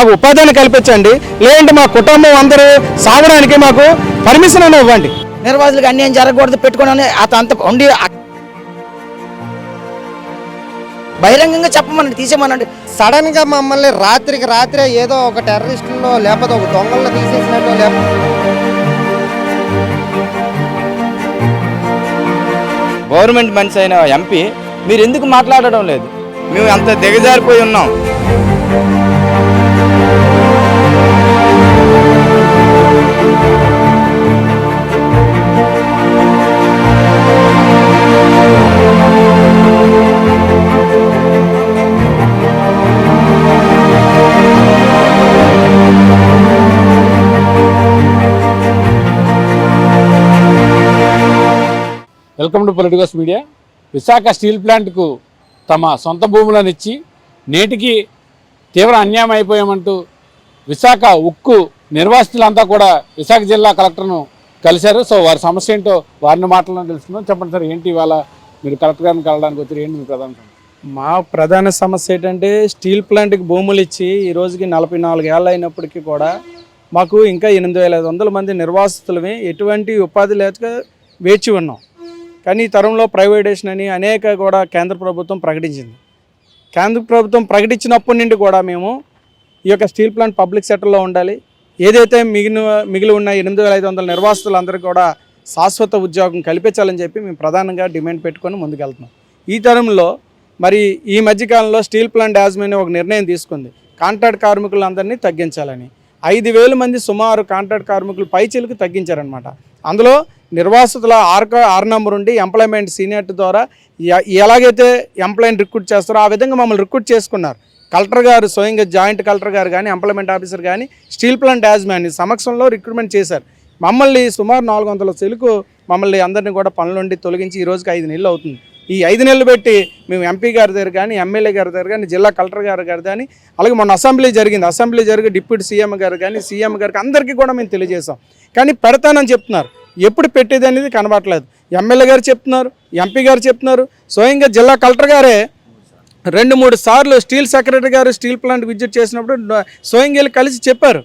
మాకు ఉపాధిని కల్పించండి. లేదంటే మా కుటుంబం అందరూ సాగడానికి మాకు పర్మిషన్ అని ఇవ్వండి. నిర్వాసులకు అన్యాయం జరగకూడదు పెట్టుకోవడం అత అంత ఉండి బహిరంగంగా చెప్పమనండి తీసేమనండి సడన్గా మమ్మల్ని రాత్రికి రాత్రే ఏదో ఒక టెర్రరిస్టుల్లో లేకపోతే ఒక దొంగల్లో తీసేసినట్టు లేకపోతే గవర్నమెంట్ మనిషి అయిన ఎంపీ మీరు ఎందుకు మాట్లాడడం లేదు? మేము అంత దిగజారిపోయి ఉన్నాం. Welcome to politicals media. Visakha steel ప్లాంట్కు తమ సొంత భూములను ఇచ్చి నేటికి తీవ్ర అన్యాయం అయిపోయామంటూ విశాఖ ఉక్కు నిర్వాసితులంతా కూడా విశాఖ జిల్లా కలెక్టర్ను కలిశారు. సో వారి సమస్య ఏంటో వారిని మాటలను తెలుసుకుందాం. చెప్పండి సార్ ఏంటి ఇవాళ మీరు కలెక్టర్ గారిని కలవడానికి వచ్చారు? ఏంటి మీ ప్రధాన మా ప్రధాన సమస్య ఏంటంటే స్టీల్ ప్లాంట్కి భూములు ఇచ్చి ఈ రోజుకి నలభై నాలుగు ఏళ్ళు అయినప్పటికీ కూడా మాకు ఇంకా ఎనిమిది వేల ఐదు వందల మంది నిర్వాసితులమే ఎటువంటి ఉపాధి లేక వేచి ఉన్నాం. కానీ ఈ తరంలో ప్రైవేటేషన్ అని అనేక కూడా కేంద్ర ప్రభుత్వం ప్రకటించింది. కేంద్ర ప్రభుత్వం ప్రకటించినప్పటి నుండి కూడా మేము ఈ యొక్క స్టీల్ ప్లాంట్ పబ్లిక్ సెక్టర్లో ఉండాలి. ఏదైతే మిగిలిన మిగిలి ఉన్న ఎనిమిది వేల ఐదు వందల నిర్వాసితులందరికీ కూడా శాశ్వత ఉద్యోగం కల్పించాలని చెప్పి మేము ప్రధానంగా డిమాండ్ పెట్టుకొని ముందుకెళ్తున్నాం. ఈ తరంలో మరి ఈ మధ్యకాలంలో స్టీల్ ప్లాంట్ యాజమాన్యం ఒక నిర్ణయం తీసుకుంది. కాంట్రాక్ట్ కార్మికులందరినీ తగ్గించాలని. ఐదు వేల మంది సుమారు కాంట్రాక్ట్ కార్మికులు పైచీలకు తగ్గించారనమాట అందులో నిర్వాసితుల ఆర్ ఆర్ నెంబర్ ఉండి ఎంప్లాయ్మెంట్ సీనియర్ ద్వారా ఎలాగైతే ఎంప్లాయ్మెంట్ రిక్రూట్ చేస్తారో ఆ విధంగా మమ్మల్ని రిక్రూట్ చేసుకున్నారు. కలెక్టర్ గారు స్వయంగా జాయింట్ కలెక్టర్ గారు కానీ ఎంప్లాయ్మెంట్ ఆఫీసర్ కానీ స్టీల్ ప్లాంట్ యాజమాన్య సమక్షంలో రిక్రూట్మెంట్ చేశారు. మమ్మల్ని సుమారు నాలుగు వందల సెలుకు మమ్మల్ని అందరినీ కూడా పనుల నుండి తొలగించి ఈ రోజుకి ఐదు నెలలు అవుతుంది. ఈ ఐదు నెలలు పెట్టి మేము ఎంపీ గారి దగ్గర కానీ ఎమ్మెల్యే గారి దగ్గర కానీ జిల్లా కలెక్టర్ గారి గారు కానీ అలాగే మొన్న అసెంబ్లీ జరిగింది. అసెంబ్లీ జరిగి డిప్యూటీ సీఎం గారు కానీ సీఎం గారికి అందరికీ కూడా మేము తెలియజేసాం కానీ పెడతానని చెప్తున్నారు. ఎప్పుడు పెట్టేది అనేది కనబడట్లేదు. ఎమ్మెల్యే గారు చెప్తున్నారు ఎంపీ గారు చెప్తున్నారు. స్వయంగా జిల్లా కలెక్టర్ గారే రెండు మూడు సార్లు స్టీల్ సెక్రటరీ గారు స్టీల్ ప్లాంట్ విజిట్ చేసినప్పుడు స్వయంగా వెళ్ళి కలిసి చెప్పారు.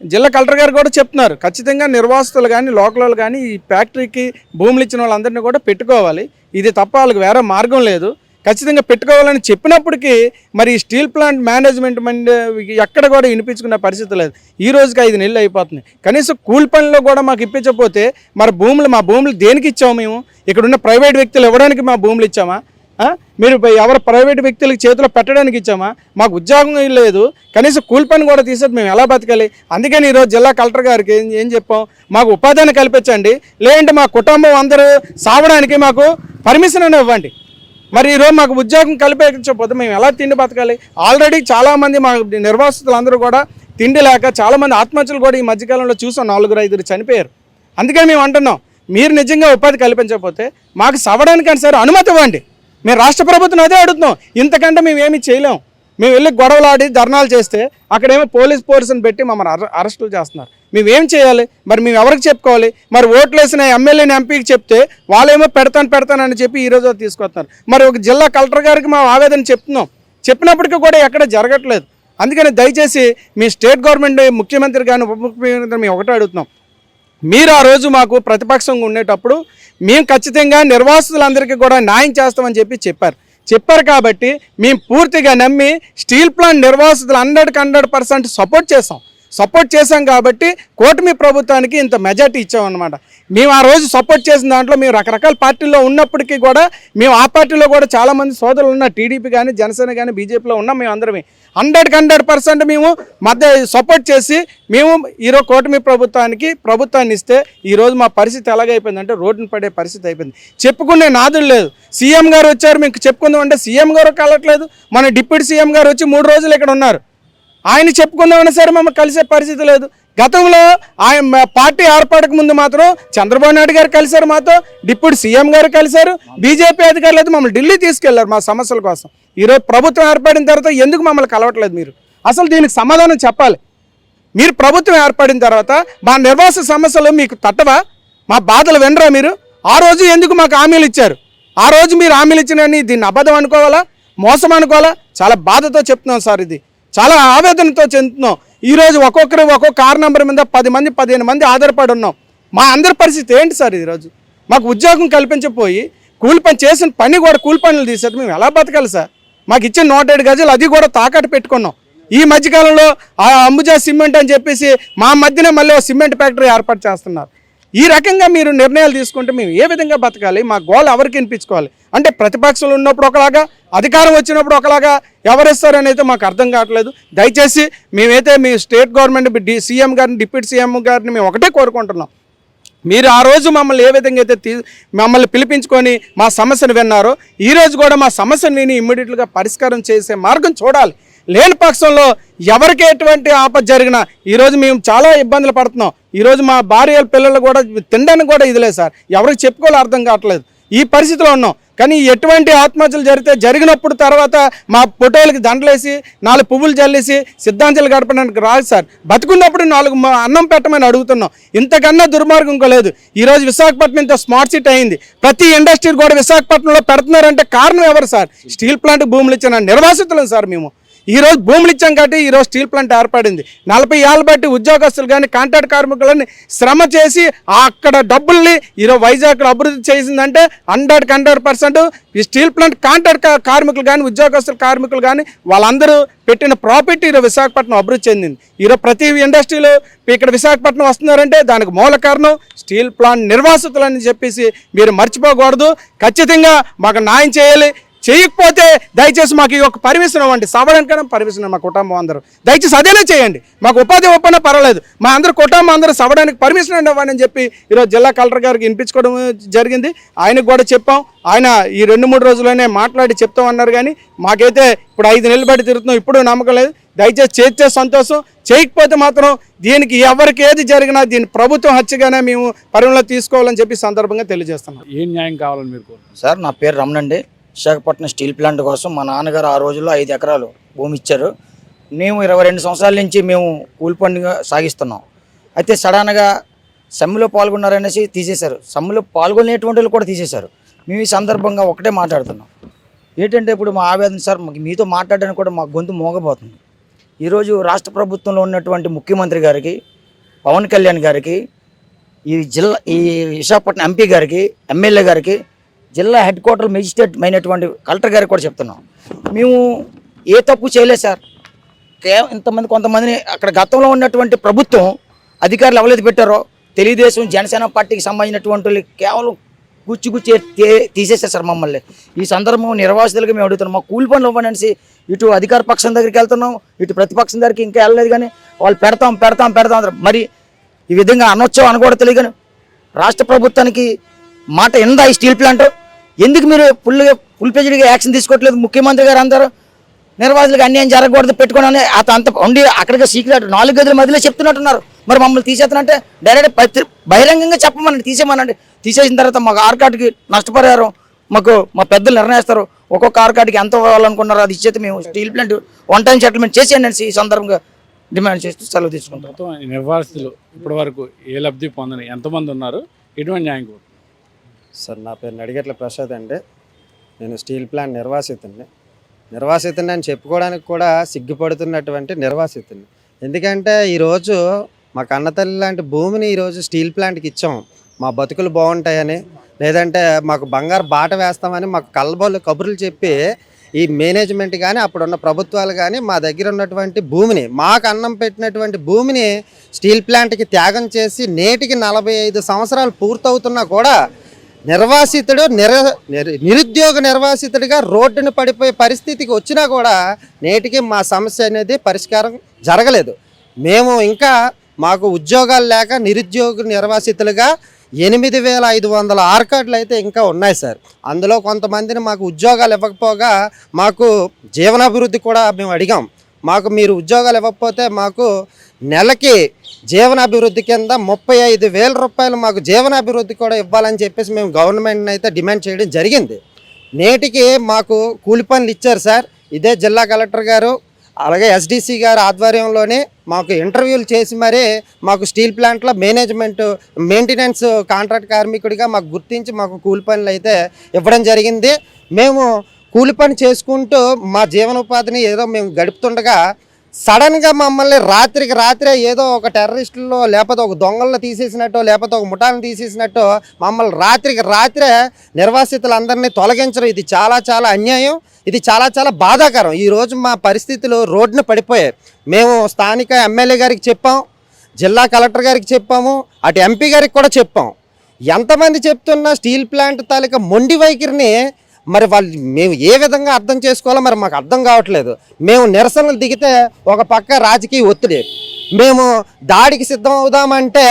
జిల్లా కలెక్టర్ గారు కూడా చెప్తున్నారు. ఖచ్చితంగా నిర్వాసితులు కానీ లోకల్ వాళ్ళు కానీ ఈ ఫ్యాక్టరీకి భూములు ఇచ్చిన వాళ్ళందరినీ కూడా పెట్టుకోవాలి. ఇది తప్ప వాళ్ళకి వేరే మార్గం లేదు. ఖచ్చితంగా పెట్టుకోవాలని చెప్పినప్పటికీ మరి స్టీల్ ప్లాంట్ మేనేజ్మెంట్ ఎక్కడ కూడా వినిపించుకునే పరిస్థితి లేదు. ఈ రోజుకి ఐదు నెలలు అయిపోతుంది కనీసం కూలి పనిలో కూడా మాకు ఇప్పించకపోతే మరి భూములు మా భూములు దేనికి ఇచ్చాము మేము? ఇక్కడ ఉన్న ప్రైవేట్ వ్యక్తులు ఇవ్వడానికి మా భూములు ఇచ్చామా? మీరు ఎవరు ప్రైవేట్ వ్యక్తులకి చేతిలో పెట్టడానికి ఇచ్చామా? మాకు ఉద్యోగం ఏం లేదు. కనీసం కూలి పని కూడా తీసేది మేము ఎలా బతకాలి? అందుకని ఈరోజు జిల్లా కలెక్టర్ గారికి ఏం ఏం చెప్పాం? మాకు ఉపాధిని కల్పించండి. లేదంటే మా కుటుంబం అందరూ సావడానికి మాకు పర్మిషన్ అని ఇవ్వండి. మరి ఈరోజు మాకు ఉద్యోగం కల్పించకపోతే మేము ఎలా తిండి బతకాలి? ఆల్రెడీ చాలామంది మా నిర్వాసితులందరూ కూడా తిండి లేక చాలామంది ఆత్మహత్యలు కూడా ఈ మధ్యకాలంలో చూసాం. నలుగురు ఐదుగురు చనిపోయారు. అందుకని మేము అంటున్నాం మీరు నిజంగా ఉపాధి కల్పించకపోతే మాకు సవడానికని సరే అనుమతి ఇవ్వండి. మేము రాష్ట్ర ప్రభుత్వం అదే అడుగుతున్నాం. ఇంతకంటే మేము ఏమీ చేయలేం. మేము వెళ్ళి గొడవలాడి ధర్నాలు చేస్తే అక్కడేమో పోలీస్ ఫోర్స్ని పెట్టి మమ్మల్ని అరెస్టులు చేస్తున్నారు. మేమేం చేయాలి? మరి మేము ఎవరికి చెప్పుకోవాలి? మరి ఓట్లు వేసిన ఎమ్మెల్యేని ఎంపీకి చెప్తే వాళ్ళేమో పెడతాను పెడతానని చెప్పి ఈ రోజు తీసుకొస్తున్నారు. మరి ఒక జిల్లా కలెక్టర్ గారికి మా ఆవేదన చెప్తున్నాం. చెప్పినప్పటికీ కూడా ఎక్కడ జరగట్లేదు. అందుకని దయచేసి మీ స్టేట్ గవర్నమెంట్ ముఖ్యమంత్రి కానీ ఉప ముఖ్యమంత్రి మేము ఒకటే అడుగుతున్నాం. మీరు ఆ రోజు మాకు ప్రతిపక్షంగా ఉండేటప్పుడు మేము ఖచ్చితంగా నిర్వాసితులందరికీ కూడా న్యాయం చేస్తామని చెప్పి చెప్పారు. చెప్పారు కాబట్టి మేము పూర్తిగా నమ్మి స్టీల్ ప్లాంట్ నిర్వాసితులు హండ్రెడ్కి హండ్రెడ్ పర్సెంట్ సపోర్ట్ చేస్తాం సపోర్ట్ చేశాం కాబట్టి కూటమి ప్రభుత్వానికి ఇంత మెజార్టీ ఇచ్చామన్నమాట. మేము ఆ రోజు సపోర్ట్ చేసిన దాంట్లో మేము రకరకాల పార్టీల్లో ఉన్నప్పటికీ కూడా మేము ఆ పార్టీలో కూడా చాలామంది సోదరులు ఉన్న టీడీపీ కానీ జనసేన కానీ బీజేపీలో ఉన్నాం మేము అందరమే. హండ్రెడ్కి హండ్రెడ్ పర్సెంట్ మేము మధ్య సపోర్ట్ చేసి మేము ఈరోజు కూటమి ప్రభుత్వానికి ప్రభుత్వాన్ని ఇస్తే ఈరోజు మా పరిస్థితి ఎలాగైపోయిందంటే రోడ్డును పడే పరిస్థితి అయిపోయింది. చెప్పుకునే నాదులు లేదు. సీఎం గారు వచ్చారు మీకు చెప్పుకుందాం అంటే సీఎం గారు కలట్లేదు మన డిప్యూటీ సీఎం గారు వచ్చి మూడు రోజులు ఇక్కడ ఉన్నారు. ఆయన చెప్పుకుందామన్నా సరే మమ్మల్ని కలిసే పరిస్థితి లేదు. గతంలో ఆయన పార్టీ ఏర్పాటుకు ముందు మాత్రం చంద్రబాబు నాయుడు గారు కలిశారు మాతో డిప్యూటీ సీఎం గారు కలిశారు బీజేపీ అధికారులు అయితే మమ్మల్ని ఢిల్లీ తీసుకెళ్ళారు మా సమస్యల కోసం. ఈరోజు ప్రభుత్వం ఏర్పడిన తర్వాత ఎందుకు మమ్మల్ని కలవట్లేదు మీరు? అసలు దీనికి సమాధానం చెప్పాలి. మీరు ప్రభుత్వం ఏర్పడిన తర్వాత మా నిర్వాస సమస్యలు మీకు తట్టవా? మా బాధలు వినరా మీరు? ఆ రోజు ఎందుకు మాకు హామీలు ఇచ్చారు? ఆ రోజు మీరు హామీలు ఇచ్చినని దీన్ని అబద్ధం అనుకోవాలా? మోసం అనుకోవాలా? చాలా బాధతో చెప్తున్నాం సార్ ఇది. చాలా ఆవేదనతో చెందుతున్నాం. ఈరోజు ఒక్కొక్కరు ఒక్కొక్క కార్ నెంబర్ మీద పది మంది పదిహేను మంది ఆధారపడి ఉన్నాం. మా అందరి పరిస్థితి ఏంటి సార్ ఈరోజు మాకు ఉద్యోగం కల్పించపోయి కూలి పని చేసిన పని కూడా కూలి పనులు తీసేది మేము ఎలా బతకాలి సార్? మాకు ఇచ్చిన నూట ఏడు గజలు అది కూడా తాకట్టు పెట్టుకున్నాం. ఈ మధ్యకాలంలో ఆ అంబుజా సిమెంట్ అని చెప్పేసి మా మధ్యనే మళ్ళీ సిమెంట్ ఫ్యాక్టరీ ఏర్పాటు చేస్తున్నారు. ఈ రకంగా మీరు నిర్ణయాలు తీసుకుంటే మేము ఏ విధంగా బతకాలి? మా గోల్ ఎవరికి వినిపించుకోవాలి? అంటే ప్రతిపక్షాలు ఉన్నప్పుడు ఒకలాగా అధికారం వచ్చినప్పుడు ఒకలాగా ఎవరిస్తారని అయితే మాకు అర్థం కావట్లేదు. దయచేసి మేమైతే మీ స్టేట్ గవర్నమెంట్ డి సీఎం గారిని డిప్యూటీ సీఎం గారిని మేము ఒకటే కోరుకుంటున్నాం. మీరు ఆ రోజు మమ్మల్ని ఏ విధంగా అయితే తీ మమ్మల్ని పిలిపించుకొని మా సమస్యను విన్నారో ఈ రోజు కూడా మా సమస్యను విని ఇమ్మీడియట్గా పరిష్కారం చేసే మార్గం చూడాలి. లేని పక్షంలో ఎవరికి ఎటువంటి ఆపద జరిగినా ఈరోజు మేము చాలా ఇబ్బందులు పడుతున్నాం. ఈరోజు మా భార్య పిల్లలు కూడా తినడానికి కూడా ఇది లేదు సార్. ఎవరికి చెప్పుకోవాలి అర్థం కావట్లేదు. ఈ పరిస్థితిలో ఉన్నాం. కానీ ఎటువంటి ఆత్మహత్యలు జరిగితే జరిగినప్పుడు తర్వాత మా ఫోటోలకి దండలేసి నాలుగు పువ్వులు చల్లేసి సిద్ధాంతాలు గడపడానికి రాదు సార్. బతుకున్నప్పుడు నాలుగు అన్నం పెట్టమని అడుగుతున్నాం. ఇంతకన్నా దుర్మార్గం ఇంకో లేదు. ఈరోజు విశాఖపట్నం ఇంత స్మార్ట్ సిటీ అయింది. ప్రతి ఇండస్ట్రీ కూడా విశాఖపట్నంలో పెడుతున్నారంటే కారణం ఎవరు సార్? స్టీల్ ప్లాంట్ భూములు ఇచ్చిన నిర్వాసితులం సార్ మేము. ఈరోజు భూములు ఇచ్చాం కాబట్టి ఈరోజు స్టీల్ ప్లాంట్ ఏర్పడింది. నలభై ఏళ్ళ బట్టి ఉద్యోగస్తులు కానీ కాంట్రాక్ట్ కార్మికులని శ్రమ చేసి అక్కడ డబ్బుల్ని ఈరోజు వైజాగ్లో అభివృద్ధి చేసిందంటే హండ్రెడ్కి హండ్రెడ్ పర్సెంట్ ఈ స్టీల్ ప్లాంట్ కాంట్రాక్ట్ కార్మికులు కానీ ఉద్యోగస్తులు కార్మికులు కానీ వాళ్ళందరూ పెట్టిన ప్రాఫిట్ ఈరోజు విశాఖపట్నం అభివృద్ధి చెందింది. ఈరోజు ప్రతి ఇండస్ట్రీలు ఇక్కడ విశాఖపట్నం వస్తున్నారంటే దానికి మూల కారణం స్టీల్ ప్లాంట్ నిర్వాసితులని చెప్పేసి మీరు మర్చిపోకూడదు. ఖచ్చితంగా మాకు న్యాయం చేయాలి. చేయకపోతే దయచేసి మాకు ఈ యొక్క పర్మిషన్ ఇవ్వండి సవడానికైనా పర్మిషన్ మా కుటుంబం అందరూ. దయచేసి అదేనే చేయండి. మాకు ఉపాధి ఒప్పన్నా పర్వాలేదు. మా అందరు కుటుంబం అందరూ సవడానికి పర్మిషన్ ఇవ్వండి అని చెప్పి ఈరోజు జిల్లా కలెక్టర్ గారికి వినిపించుకోవడం జరిగింది. ఆయనకు కూడా చెప్పాం. ఆయన ఈ రెండు మూడు రోజుల్లోనే మాట్లాడి చెప్తాం అన్నారు కానీ మాకైతే ఇప్పుడు ఐదు నెలలు బట్టి తిరుగుతున్నాం. ఇప్పుడు నమ్మకం లేదు. దయచేసి చేస్తే సంతోషం. చేయకపోతే మాత్రం దీనికి ఎవరికి ఏది జరిగినా దీన్ని ప్రభుత్వం హత్యగానే మేము పరిగణలో తీసుకోవాలని చెప్పి ఈ సందర్భంగా తెలియజేస్తున్నాం. ఏం న్యాయం కావాలని మీరు కోరుతున్నారు సార్ నా పేరు రమణండి విశాఖపట్నం స్టీల్ ప్లాంట్ కోసం మా నాన్నగారు ఆ రోజుల్లో ఐదు ఎకరాలు భూమి ఇచ్చారు. మేము ఇరవై రెండు సంవత్సరాల నుంచి మేము కూలి పండుగ సాగిస్తున్నాం. అయితే సడన్గా సమ్మెలో పాల్గొన్నారనేసి తీసేశారు. సమ్మెలో పాల్గొనేటువంటి వాళ్ళు కూడా తీసేశారు. మేము ఈ సందర్భంగా ఒకటే మాట్లాడుతున్నాం. ఏంటంటే ఇప్పుడు మా ఆవేదన సార్ మాకు మీతో మాట్లాడడానికి కూడా మా గొంతు మోగబోతుంది. ఈరోజు రాష్ట్ర ప్రభుత్వంలో ఉన్నటువంటి ముఖ్యమంత్రి గారికి పవన్ కళ్యాణ్ గారికి ఈ జిల్లా ఈ విశాఖపట్నం ఎంపీ గారికి ఎమ్మెల్యే గారికి జిల్లా హెడ్ క్వార్టర్ మెజిస్ట్రేట్ అయినటువంటి కలెక్టర్ గారికి కూడా చెప్తున్నాం. మేము ఏ తప్పు చేయలేదు సార్. కేవలం ఇంతమంది కొంతమందిని అక్కడ గతంలో ఉన్నటువంటి ప్రభుత్వం అధికారులు ఎవరైతే పెట్టారో తెలుగుదేశం జనసేన పార్టీకి సంబంధించినటువంటి కేవలం గుచ్చి గుచ్చి తీసేసారు తీసేశారు సార్ మమ్మల్ని. ఈ సందర్భం నిర్వాసితులుగా మేము అడుగుతున్నాం. మా కూలి పనులు ఇవ్వండి అనేసి ఇటు అధికార పక్షం దగ్గరికి వెళ్తున్నాం. ఇటు ప్రతిపక్షం దగ్గరికి ఇంకా వెళ్ళలేదు కానీ వాళ్ళు పెడతాం పెడతాం పెడతాం మరి ఈ విధంగా అనొచ్చో అనకూడదు తెలియదు రాష్ట్ర ప్రభుత్వానికి మాట ఎందా ఈ స్టీల్ ప్లాంట్? ఎందుకు మీరు ఫుల్గా ఫుల్ పేజీగా యాక్షన్ తీసుకోవట్లేదు? ముఖ్యమంత్రి గారు అందరూ నిర్వాసులకు అన్యాయం జరగకూడదు పెట్టుకోవడం అత అంత ఉండి అక్కడికి సీక్రెట్ నాలుగు గదుల మధ్యలో చెప్తున్నట్టున్నారు. మరి మమ్మల్ని తీసేస్తానంటే డైరెక్ట్ పత్రి బహిరంగంగా చెప్పమనండి తీసేమనండి తీసేసిన తర్వాత మాకు ఆర్ నష్టపరిహారం మాకు మా పెద్దలు నిర్ణయిస్తారు. ఒక్కొక్క ఆర్ ఎంత ఇవ్వాలనుకున్నారో అది ఇచ్చేది మేము steel plant one time settlement చేసేయండి ఈ సందర్భంగా డిమాండ్ చేస్తూ సెలవు తీసుకుంటాం నిర్వాసితులు ఇప్పటి వరకు ఏ లబ్ధి పొందని ఎంతమంది ఉన్నారు? ఎటువంటి న్యాయం సార్ నా పేరు నడిగట్ల ప్రసాద్ అండి. నేను స్టీల్ ప్లాంట్ నిర్వాసితుని నిర్వాసితుని అని చెప్పుకోవడానికి కూడా సిగ్గుపడుతున్నటువంటి నిర్వాసితుని ఎందుకంటే ఈరోజు మా కన్నతల్లి లాంటి భూమిని ఈరోజు స్టీల్ ప్లాంట్కి ఇచ్చాం. మా బతుకులు బాగుంటాయని లేదంటే మాకు బంగారు బాట వేస్తామని మాకు కళ్ళబోలు కబుర్లు చెప్పి ఈ మేనేజ్మెంట్ కానీ అప్పుడున్న ప్రభుత్వాలు కానీ మా దగ్గర ఉన్నటువంటి భూమిని మాకు అన్నం పెట్టినటువంటి భూమిని స్టీల్ ప్లాంట్కి త్యాగం చేసి నేటికి నలభై ఐదు సంవత్సరాలు పూర్తవుతున్నా కూడా నిర్వాసితుడు నిర నిరు- నిరుద్యోగ నిర్వాసితుడిగా రోడ్డును పడిపోయే పరిస్థితికి వచ్చినా కూడా నేటికి మా సమస్య అనేది పరిష్కారం జరగలేదు. మేము ఇంకా మాకు ఉద్యోగాలు లేక నిరుద్యోగ నిర్వాసితులుగా ఎనిమిది వేల ఐదు వందల ఆర్కార్డులు అయితే ఇంకా ఉన్నాయి సార్. అందులో కొంతమందిని మాకు ఉద్యోగాలు ఇవ్వకపోగా మాకు జీవనాభివృద్ధి కూడా మేము అడిగాం. మాకు మీరు ఉద్యోగాలు ఇవ్వకపోతే మాకు నెలకి జీవనాభివృద్ధి కింద ముప్పై ఐదు వేల రూపాయలు మాకు జీవనాభివృద్ధి కూడా ఇవ్వాలని చెప్పేసి మేము గవర్నమెంట్ని అయితే డిమాండ్ చేయడం జరిగింది. నేటికి మాకు కూలి పనులు ఇచ్చారు సార్. ఇదే జిల్లా కలెక్టర్ గారు అలాగే ఎస్డిసి గారి ఆధ్వర్యంలోనే మాకు ఇంటర్వ్యూలు చేసి మరీ మాకు స్టీల్ ప్లాంట్లో మేనేజ్మెంట్ మెయింటెనెన్స్ కాంట్రాక్ట్ కార్మికుడిగా మాకు గుర్తించి మాకు కూలి పనులు అయితే ఇవ్వడం జరిగింది. మేము కూలి పని చేసుకుంటూ మా జీవనోపాధిని ఏదో మేము గడుపుతుండగా సడన్గా మమ్మల్ని రాత్రికి రాత్రే ఏదో ఒక టెర్రరిస్టుల్లో లేకపోతే ఒక దొంగలను తీసేసినట్టు లేకపోతే ఒక ముఠాలను తీసేసినట్టు మమ్మల్ని రాత్రికి రాత్రే నిర్వాసితులందరినీ తొలగించడం ఇది చాలా చాలా అన్యాయం ఇది చాలా చాలా బాధాకరం. ఈరోజు మా పరిస్థితులు రోడ్డున పడిపోయాయి. మేము స్థానిక ఎమ్మెల్యే గారికి చెప్పాం జిల్లా కలెక్టర్ గారికి చెప్పాము అటు ఎంపీ గారికి కూడా చెప్పాం. ఎంతమంది చెప్తున్నా స్టీల్ ప్లాంట్ తాలూకా మొండి వైఖరిని మరి వాళ్ళు మేము ఏ విధంగా అర్థం చేసుకోవాలో మరి మాకు అర్థం కావట్లేదు. మేము నిరసనలు దిగితే ఒక పక్క రాజకీయ ఒత్తిడి. మేము దాడికి సిద్ధం అవుదామంటే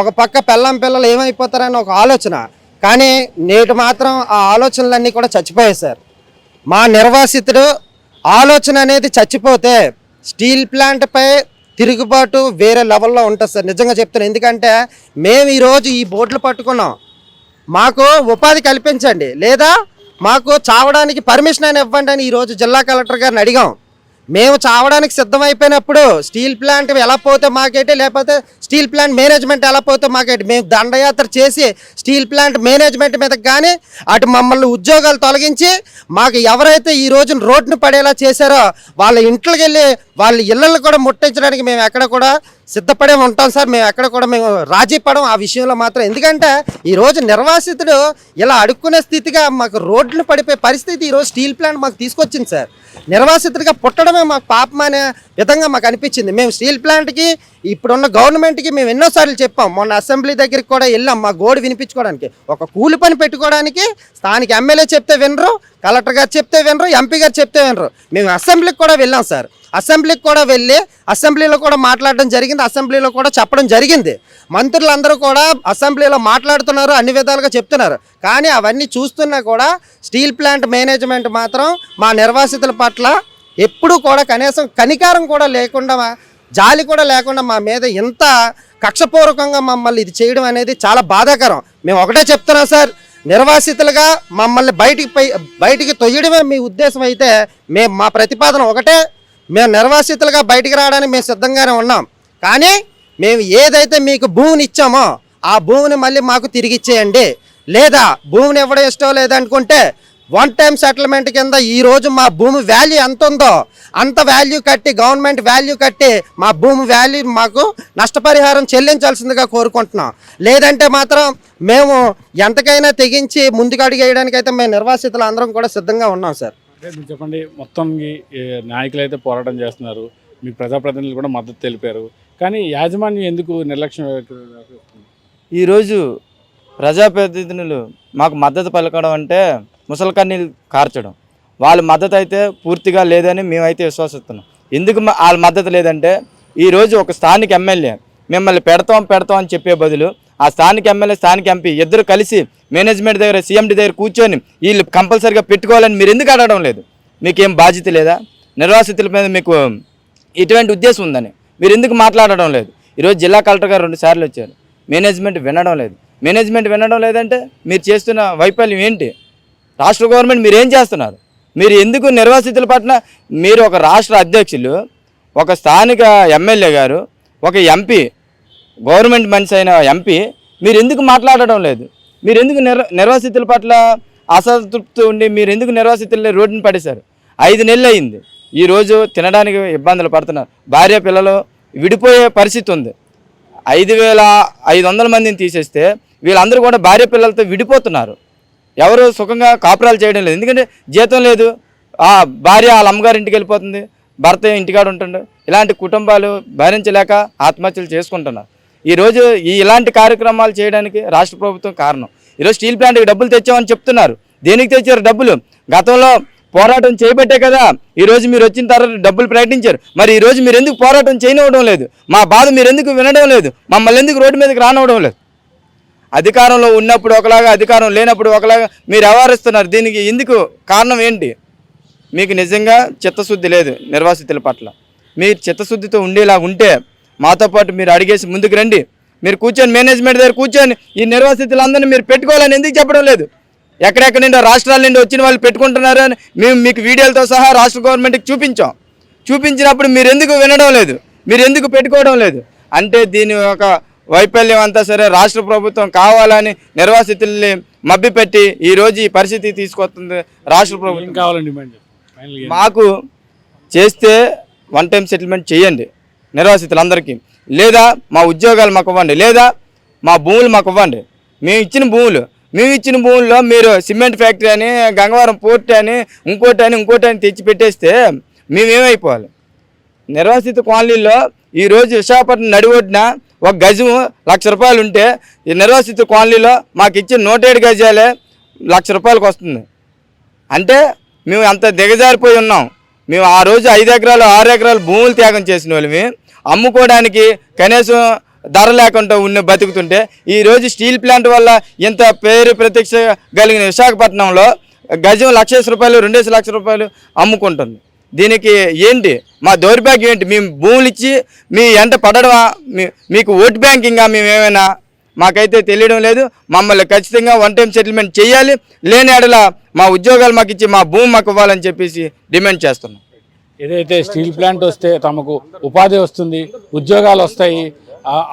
ఒక పక్క పెళ్ళం పిల్లలు ఏమైపోతారని ఒక ఆలోచన. కానీ నేటి మాత్రం ఆ ఆలోచనలన్నీ కూడా చచ్చిపోయాయి సార్. మా నిర్వాసితుడు ఆలోచన అనేది చచ్చిపోతే స్టీల్ ప్లాంట్పై తిరుగుబాటు వేరే లెవెల్లో ఉంటుంది సార్. నిజంగా చెప్తాను ఎందుకంటే మేము ఈరోజు ఈ బోట్లు పట్టుకున్నాం. మాకు ఉపాధి కల్పించండి. లేదా మాకు చావడానికి పర్మిషన్ అని ఇవ్వండి అని ఈరోజు జిల్లా కలెక్టర్ గారిని అడిగాం. మేము చావడానికి సిద్ధమైపోయినప్పుడు స్టీల్ ప్లాంట్ ఎలా పోతే మాకేంటి లేకపోతే స్టీల్ ప్లాంట్ మేనేజ్మెంట్ ఎలా పోతే మాకు మేము దండయాత్ర చేసి స్టీల్ ప్లాంట్ మేనేజ్మెంట్ మీద కానీ అటు మమ్మల్ని ఉద్యోగాలు తొలగించి మాకు ఎవరైతే ఈ రోజున రోడ్డును పడేలా చేశారో వాళ్ళ ఇంట్లోకి వెళ్ళి వాళ్ళ ఇళ్ళని కూడా ముట్టించడానికి మేము ఎక్కడ కూడా సిద్ధపడే ఉంటాం సార్. మేము ఎక్కడ కూడా మేము రాజీ పడం ఆ విషయంలో మాత్రం. ఎందుకంటే ఈరోజు నిర్వాసితుడు ఇలా అడుక్కునే స్థితిగా మాకు రోడ్లు పడిపోయే పరిస్థితి ఈరోజు స్టీల్ ప్లాంట్ మాకు తీసుకొచ్చింది సార్. నిర్వాసితుడిగా పుట్టడమే మాకు పాపం అనే విధంగా మాకు అనిపించింది. మేము స్టీల్ ప్లాంట్కి ఇప్పుడున్న గవర్నమెంట్కి మేము ఎన్నోసార్లు చెప్పాం. మొన్న అసెంబ్లీ దగ్గరికి కూడా వెళ్ళాం మా గోడు వినిపించుకోవడానికి. ఒక కూలి పని పెట్టుకోవడానికి స్థానిక ఎమ్మెల్యే చెప్తే వినరు కలెక్టర్ గారు చెప్తే వినరు ఎంపీ గారు చెప్తే వినరు. మేము అసెంబ్లీకి కూడా వెళ్ళాం సార్. అసెంబ్లీకి కూడా వెళ్ళి అసెంబ్లీలో కూడా మాట్లాడడం జరిగింది అసెంబ్లీలో కూడా చెప్పడం జరిగింది. మంత్రులందరూ కూడా అసెంబ్లీలో మాట్లాడుతున్నారు అన్ని విధాలుగా చెప్తున్నారు. కానీ అవన్నీ చూస్తున్నా కూడా స్టీల్ ప్లాంట్ మేనేజ్మెంట్ మాత్రం మా నిర్వాసితుల పట్ల ఎప్పుడూ కూడా కనీసం కనికారం కూడా లేకుండా జాలి కూడా లేకుండా మా మీద ఇంత కక్షపూర్వకంగా మమ్మల్ని ఇది చేయడం అనేది చాలా బాధాకరం. మేము ఒకటే చెప్తున్నాం సార్ నిర్వాసితులుగా మమ్మల్ని బయటికి పై బయటికి తొయ్యడమే మీ ఉద్దేశం అయితే మేము మా ప్రతిపాదన ఒకటే. మేము నిర్వాసితులుగా బయటికి రావడానికి మేము సిద్ధంగానే ఉన్నాం. కానీ మేము ఏదైతే మీకు భూమిని ఇచ్చామో ఆ భూమిని మళ్ళీ మాకు తిరిగి ఇచ్చేయండి. లేదా భూమిని ఇవ్వడం ఇష్టం లేదనుకుంటే వన్ టైం సెటిల్మెంట్ కింద ఈ రోజు మా భూమి వాల్యూ ఎంత ఉందో అంత వాల్యూ కట్టి గవర్నమెంట్ వాల్యూ కట్టి మా భూమి వాల్యూ మాకు నష్టపరిహారం చెల్లించాల్సిందిగా కోరుకుంటున్నాం. లేదంటే మాత్రం మేము ఎంతకైనా తెగించి ముందుకు అయితే మేము నిర్వాసితులు అందరం కూడా సిద్ధంగా ఉన్నాం సార్. చెప్పండి మొత్తం నాయకులు అయితే పోరాటం చేస్తున్నారు. మీ ప్రజాప్రతినిధులు కూడా మద్దతు తెలిపారు. కానీ యాజమాన్యం ఎందుకు నిర్లక్ష్యం? ఈరోజు ప్రజాప్రతినిధులు మాకు మద్దతు పలకడం అంటే ముసలికన్నీళ్ళు కార్చడం. వాళ్ళ మద్దతు అయితే పూర్తిగా లేదని మేమైతే విశ్వసిస్తున్నాం. ఎందుకు మా- వాళ్ళ మద్దతు లేదంటే ఈరోజు ఒక స్థానిక ఎమ్మెల్యే మిమ్మల్ని పెడతాం పెడతాం అని చెప్పే బదులు ఆ స్థానిక ఎమ్మెల్యే స్థానిక ఎంపీ ఇద్దరు కలిసి మేనేజ్మెంట్ దగ్గర సీఎండి దగ్గర కూర్చొని వీళ్ళు కంపల్సరీగా పెట్టుకోవాలని మీరు ఎందుకు అడగడం లేదు? మీకేం బాధ్యత లేదా? నిర్వాసితుల మీద మీకు ఇటువంటి ఉద్దేశం ఉందని మీరు ఎందుకు మాట్లాడడం లేదు? ఈరోజు జిల్లా కలెక్టర్ గారు రెండు సార్లు వచ్చారు. మేనేజ్మెంట్ వినడం లేదు. మేనేజ్మెంట్ వినడం లేదంటే మీరు చేస్తున్న వైఫల్యం ఏంటి? రాష్ట్ర గవర్నమెంట్ మీరు ఏం చేస్తున్నారు? మీరు ఎందుకు నిర్వాసితుల పట్ల మీరు ఒక రాష్ట్ర అధ్యక్షులు ఒక స్థానిక ఎమ్మెల్యే గారు ఒక ఎంపీ గవర్నమెంట్ మనిషి అయిన ఎంపీ మీరు ఎందుకు మాట్లాడడం లేదు? మీరు ఎందుకు నిర్ నిర్వాసితుల పట్ల అసంతృప్తి ఉండి మీరు ఎందుకు నిర్వాసితుల్ని రోడ్డుని పడేశారు? ఐదు నెలలు అయింది. ఈరోజు తినడానికి ఇబ్బందులు పడుతున్నారు. భార్య పిల్లలు విడిపోయే పరిస్థితి ఉంది. ఐదు వేల ఐదు వందల మందిని తీసేస్తే వీళ్ళందరూ కూడా భార్య పిల్లలతో విడిపోతున్నారు. ఎవరు సుఖంగా కాపురాలు చేయడం లేదు. ఎందుకంటే జీతం లేదు. ఆ భార్య వాళ్ళ అమ్మగారి ఇంటికి వెళ్ళిపోతుంది. భర్త ఇంటికాడ ఉంటుండు. ఇలాంటి కుటుంబాలు భరించలేక ఆత్మహత్యలు చేసుకుంటున్నారు. ఈరోజు ఈ ఇలాంటి కార్యక్రమాలు చేయడానికి రాష్ట్ర ప్రభుత్వం కారణం. ఈరోజు స్టీల్ ప్లాంట్కి డబ్బులు తెచ్చామని చెప్తున్నారు. దేనికి తెచ్చారు డబ్బులు? గతంలో పోరాటం చేయబట్టే కదా. ఈరోజు మీరు వచ్చిన తర్వాత డబ్బులు ప్రకటించారు. మరి ఈరోజు మీరు ఎందుకు పోరాటం చేయనివ్వడం లేదు? మా బాధ మీరు ఎందుకు వినడం లేదు? మమ్మల్ని ఎందుకు రోడ్డు మీదకి రానివ్వడం లేదు? అధికారంలో ఉన్నప్పుడు ఒకలాగా అధికారం లేనప్పుడు ఒకలాగా మీరు వ్యవహరిస్తున్నారు. దీనికి ఎందుకు కారణం ఏంటి? మీకు నిజంగా చిత్తశుద్ధి లేదు నిర్వాసితుల పట్ల. మీరు చిత్తశుద్ధితో ఉండేలా ఉంటే మాతో పాటు మీరు అడిగేసి ముందుకు రండి. మీరు కూర్చొని మేనేజ్మెంట్ దగ్గర కూర్చొని ఈ నిర్వాసితులందరినీ మీరు పెట్టుకోవాలని ఎందుకు చెప్పడం లేదు? ఎక్కడెక్కడి నుండో రాష్ట్రాల నుండి వచ్చిన వాళ్ళు పెట్టుకుంటున్నారు అని మేము మీకు వీడియోలతో సహా రాష్ట్ర గవర్నమెంట్కి చూపించాం. చూపించినప్పుడు మీరు ఎందుకు వినడం లేదు? మీరు ఎందుకు పెట్టుకోవడం లేదు? అంటే దీని ఒక వైఫల్యం అంతా సరే రాష్ట్ర ప్రభుత్వం కావాలని నిర్వాసితుల్ని మభ్యపెట్టి ఈ రోజు ఈ పరిస్థితి తీసుకొస్తుంది రాష్ట్ర ప్రభుత్వం. ఫైనల్గా మాకు చేస్తే వన్ టైం సెటిల్మెంట్ చేయండి నిర్వాసితులందరికీ. లేదా మా ఉద్యోగాలు మాకు ఇవ్వండి లేదా మా భూములు మాకు ఇవ్వండి. మేము ఇచ్చిన భూములు మేము ఇచ్చిన భూముల్లో మీరు సిమెంట్ ఫ్యాక్టరీ అని గంగవరం పోర్ట్ అని ఇంకోటి అని ఇంకోటి అని తెచ్చి పెట్టేస్తే మేమేమైపోవాలి? నిర్వాసిత కాలనీలో ఈరోజు విశాఖపట్నం నడివొడ్డిన ఒక గజము లక్ష రూపాయలు ఉంటే ఈ నిర్వాసిత కాలనీలో మాకు ఇచ్చిన నూట ఏడు గజాలే లక్ష రూపాయలకు వస్తుంది. అంటే మేము అంత దిగజారిపోయి ఉన్నాం. మేము ఆ రోజు ఐదు ఎకరాలు ఆరు ఎకరాలు భూములు త్యాగం చేసిన వాళ్ళమి. అమ్ముకోవడానికి కనీసం ధర లేకుండా ఉన్న బతుకుతుంటే ఈరోజు స్టీల్ ప్లాంట్ వల్ల ఇంత పేరు ప్రత్యక్ష కలిగిన విశాఖపట్నంలో గజం లక్ష రూపాయలు రెండేసి లక్ష రూపాయలు అమ్ముకుంటుంది. దీనికి ఏంటి? మా దౌర్భాగ్యం ఏంటి? మేము భూములు ఇచ్చి మీ ఎంట పడడమా? మీ- మీకు ఓట్ బ్యాంకింగా మేము ఏమైనా మాకైతే తెలియడం లేదు. మమ్మల్ని ఖచ్చితంగా వన్ టైం సెటిల్మెంట్ చేయాలి. లేని ఎడల మా ఉద్యోగాలు మాకు ఇచ్చి మా భూమి మాకు ఇవ్వాలని చెప్పేసి డిమాండ్ చేస్తున్నాం. ఏదైతే స్టీల్ ప్లాంట్ వస్తే తమకు ఉపాధి వస్తుంది ఉద్యోగాలు వస్తాయి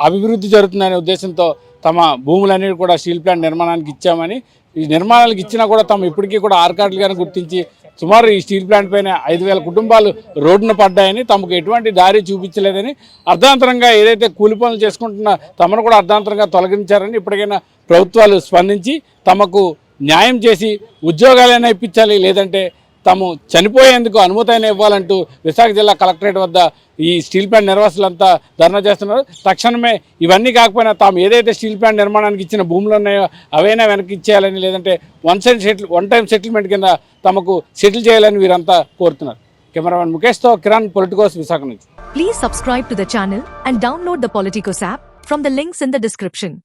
అభివృద్ధి జరుగుతుందనే ఉద్దేశంతో తమ భూములన్నీ కూడా స్టీల్ ప్లాంట్ నిర్మాణానికి ఇచ్చామని ఈ నిర్మాణాలకు ఇచ్చినా కూడా తమ ఇప్పటికీ కూడా ఆర్కాట్లుగానే గుర్తించి సుమారు ఈ స్టీల్ ప్లాంట్ పైన ఐదు వేల కుటుంబాలు రోడ్డున పడ్డాయని తమకు ఎటువంటి దారి చూపించలేదని అర్ధాంతరంగా ఏదైతే కూలి పనులు చేసుకుంటున్న తమను కూడా అర్ధాంతరంగా తొలగించారని ఇప్పటికైనా ప్రభుత్వాలు స్పందించి తమకు న్యాయం చేసి ఉద్యోగాలైనా ఇప్పించాలి లేదంటే తాము చనిపోయేందుకు అనుమతైన ఇవ్వాలంటూ విశాఖ జిల్లా కలెక్టరేట్ వద్ద ఈ స్టీల్ ప్లాంట్ నిర్వాసులంతా ధర్నా చేస్తున్నారు. తక్షణమే ఇవన్నీ కాకపోయినా తాము ఏదైతే స్టీల్ ప్లాంట్ నిర్మాణానికి ఇచ్చిన భూములు ఉన్నాయో అవైనా వెనక్కి ఇచ్చేయాలని లేదంటే one side settle one time settlement కింద తమకు సెటిల్ చేయాలని వీరంతా కోరుతున్నారు. కెమెరామెన్ ముఖేష్తో కిరణ్ పొలిటికోస్ విశాఖ నుంచి. Please subscribe to the channel and download the Politicos app from the links in the description